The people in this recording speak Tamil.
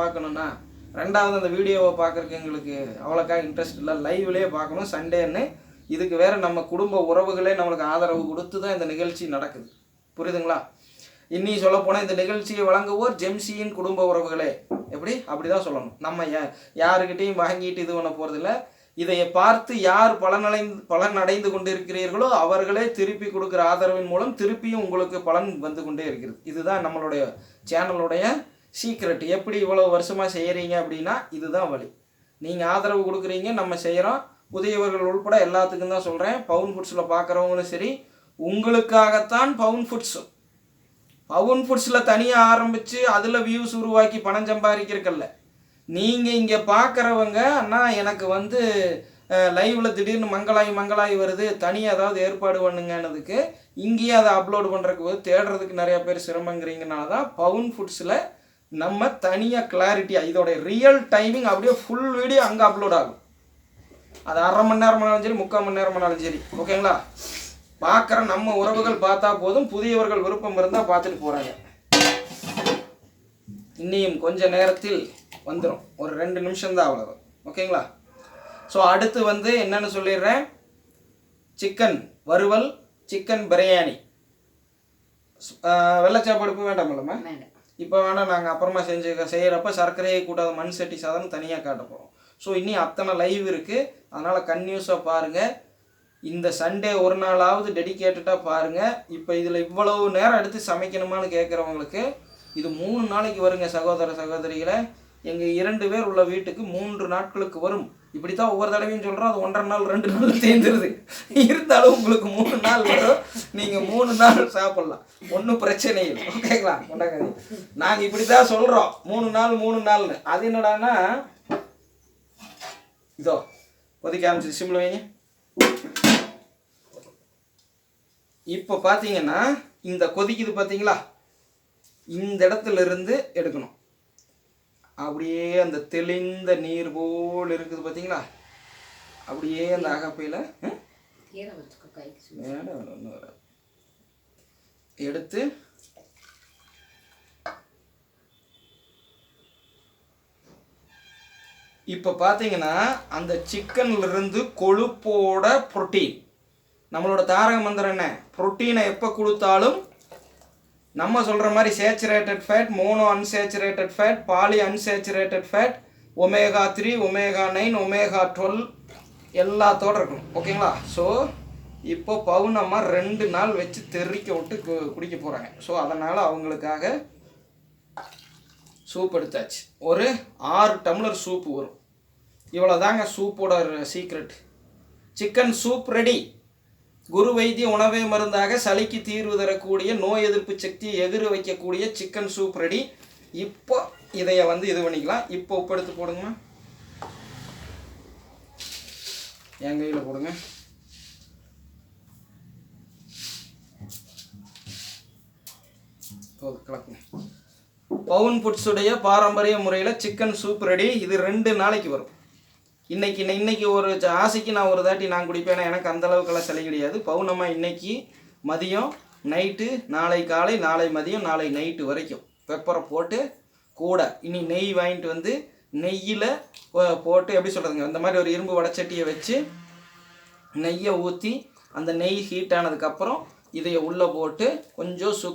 பார்க்கணுன்னா ரெண்டாவது அந்த வீடியோவை பார்க்குறக்கு எங்களுக்கு அவ்வளோக்கா இன்ட்ரெஸ்ட் இல்லை. லைவ்லேயே பார்க்கணும். சண்டேன்னு இதுக்கு வேறு நம்ம குடும்ப உறவுகளே நம்மளுக்கு ஆதரவு கொடுத்து தான் இந்த நிகழ்ச்சி நடக்குது. புரியுதுங்களா? இன்னி சொல்லப்போனால் இந்த நிகழ்ச்சியை வழங்குவோர் ஜெம்சியின் குடும்ப உறவுகளே. எப்படி? அப்படி தான் சொல்லணும். நம்ம யா யாருக்கிட்டையும் வாங்கிட்டு இது பண்ண போகிறதில்ல இதை பார்த்து யார் பலனடைந்து பலன் அடைந்து கொண்டு இருக்கிறீர்களோ அவர்களே திருப்பி கொடுக்குற ஆதரவின் மூலம் திருப்பியும் உங்களுக்கு பலன் வந்து கொண்டே இருக்கிறது. இதுதான் நம்மளுடைய சேனலுடைய சீக்ரெட் எப்படி இவ்வளோ வருஷமாக செய்கிறீங்க அப்படின்னா இதுதான் வழி. நீங்கள் ஆதரவு கொடுக்குறீங்க நம்ம செய்கிறோம் புதியவர்கள் உள்பட எல்லாத்துக்கும் தான் சொல்கிறேன் பவுன் ஃபுட்ஸில் பார்க்குறவங்களும் சரி உங்களுக்காகத்தான் பவுன் ஃபுட்ஸ் பவுன் ஃபுட்ஸில் தனியாக ஆரம்பித்து அதில் வியூஸ் உருவாக்கி பணம் சம்பாதிக்கிறக்கல்ல நீங்கள் இங்கே பார்க்குறவங்க அண்ணா எனக்கு வந்து லைவில் திடீர்னு மங்களாய் மங்களாய் வருது. தனியாக ஏதாவது ஏற்பாடு பண்ணுங்கன்னதுக்கு இங்கேயே அதை அப்லோடு பண்ணுறதுக்கு போது தேடுறதுக்கு நிறையா பேர் சிரமங்கிறீங்கனால தான் பவுன் ஃபுட்ஸில் நம்ம தனியாக கிளாரிட்டியாக இதோட ரியல் டைமிங் அப்படியே ஃபுல் வீடியோ அங்கே அப்லோட் ஆகும். அது அரை மணி நேரமானாலும் சரி முக்கால் மணி நேரமானாலும் சரி ஓகேங்களா பார்க்குற நம்ம உறவுகள் பார்த்தா போதும் புதியவர்கள் விருப்பம் இருந்தால் பார்த்துட்டு போகிறாங்க இன்னியும் கொஞ்ச நேரத்தில் வந்துடும் ஒரு ரெண்டு நிமிஷம் தான் அவ்வளோ ஓகேங்களா ஸோ அடுத்து வந்து என்னென்னு சொல்லிடுறேன். சிக்கன் வறுவல் சிக்கன் பிரியாணி வெள்ளச்சாப்பாடுப்பு வேண்டாம் இல்லைம்மா வேண்டாம். இப்போ வேணால் நாங்கள் அப்புறமா செஞ்சு செய்கிறப்ப சர்க்கரையை கூட்டாத மண் சட்டி சாதம் தனியாக காட்ட போகிறோம் ஸோ இனி அத்தனை லைவ் இருக்குது அதனால் கன்யூஸாக பாருங்கள் இந்த சண்டே ஒரு நாளாவது டெடிக்கேட்டடாக பாருங்கள் இப்போ இதில் இவ்வளவு நேரம் எடுத்து சமைக்கணுமான்னு கேட்குறவங்களுக்கு இது மூணு நாளைக்கு வருங்க சகோதர சகோதரிகளை. எங்கள் இரண்டு பேர் உள்ள வீட்டுக்கு மூன்று நாட்களுக்கு வரும். இப்படி தான் ஒவ்வொரு தடவையும் சொல்கிறோம் அது ஒன்றரை நாள் ரெண்டு நாள் தேர்ந்துருது இருந்தாலும் உங்களுக்கு மூணு நாள் வரும். நீங்கள் மூணு நாள் சாப்பிட்லாம். ஒன்றும் பிரச்சனை இல்லை. ஓகேங்களா? கொண்டாங்க. நாங்கள் இப்படி தான் சொல்கிறோம் மூணு நாள் மூணு நாள்னு. அது என்னடான்னா இதோ கொதிக்க ஆரம்பிச்சு சிம்ல வைங்க. இப்போ பார்த்தீங்கன்னா இந்த கொதிக்குது பார்த்தீங்களா? இந்த இடத்துல இருந்து எடுக்கணும். அப்படியே அந்த தெளிந்த நீர் போல் இருக்குது பார்த்தீங்களா? அப்படியே அந்த அகப்பையில் வராது. எடுத்து இப்போ பார்த்தீங்கன்னா அந்த சிக்கன்ல இருந்து கொழுப்போட புரோட்டீன். நம்மளோட தாரக மந்திரம் என்ன? புரோட்டீனை எப்போ கொடுத்தாலும் நம்ம சொல்கிற மாதிரி saturated fat mono unsaturated fat poly unsaturated fat omega three omega nine omega twelve எல்லாத்தோட இருக்கணும். ஓகேங்களா? ஸோ இப்போ பவுனம்மா ரெண்டு நாள் வச்சு தெறிக்க விட்டு கு- குடிக்க போகிறாங்க ஸோ அதனால் அவங்களுக்காக சூப் எடுத்தாச்சு. ஒரு ஆறு டம்ளர் சூப் வரும். இவ்வளோதாங்க சூப்போட சீக்ரெட் சிக்கன் சூப் ரெடி குரு வைத்திய உணவே மருந்தாக சளிக்கு தீர்வு தரக்கூடிய நோய் எதிர்ப்பு சக்தியை எதிர் வைக்கக்கூடிய சிக்கன் சூப் ரெடி இப்போ இதைய வந்து இது பண்ணிக்கலாம். இப்போ உப்பு எடுத்து போடுங்கம்மா. என் கையில் போடுங்க. போதும், கலக்குங்க. பவுன் ஃபுட்ஸுடைய பாரம்பரிய முறையில் சிக்கன் சூப் ரெடி இது ரெண்டு நாளைக்கு வரும். இன்னைக்கு இன்ன- இன்னைக்கு ஒரு ஆசைக்கு நான் ஒரு தாட்டி நான் குடிப்பேன் ஏன்னா எனக்கு அந்த அளவுக்கெல்லாம் சளி கிடையாது. பவுனம்மா இன்னைக்கு மதியம் நைட்டு நாளை காலை நாளை மதியம் நாளை நைட்டு வரைக்கும். பெப்பரை போட்டு கூட இனி நெய் வாங்கிட்டு வந்து நெய்யில் போட்டு எப்படி சொல்கிறதுங்க இந்த மாதிரி ஒரு இரும்பு வடச்சட்டியை வச்சு நெய்யை ஊற்றி அந்த நெய் ஹீட் ஆனதுக்கப்புறம் இதையை உள்ளே போட்டு கொஞ்சம் சுக்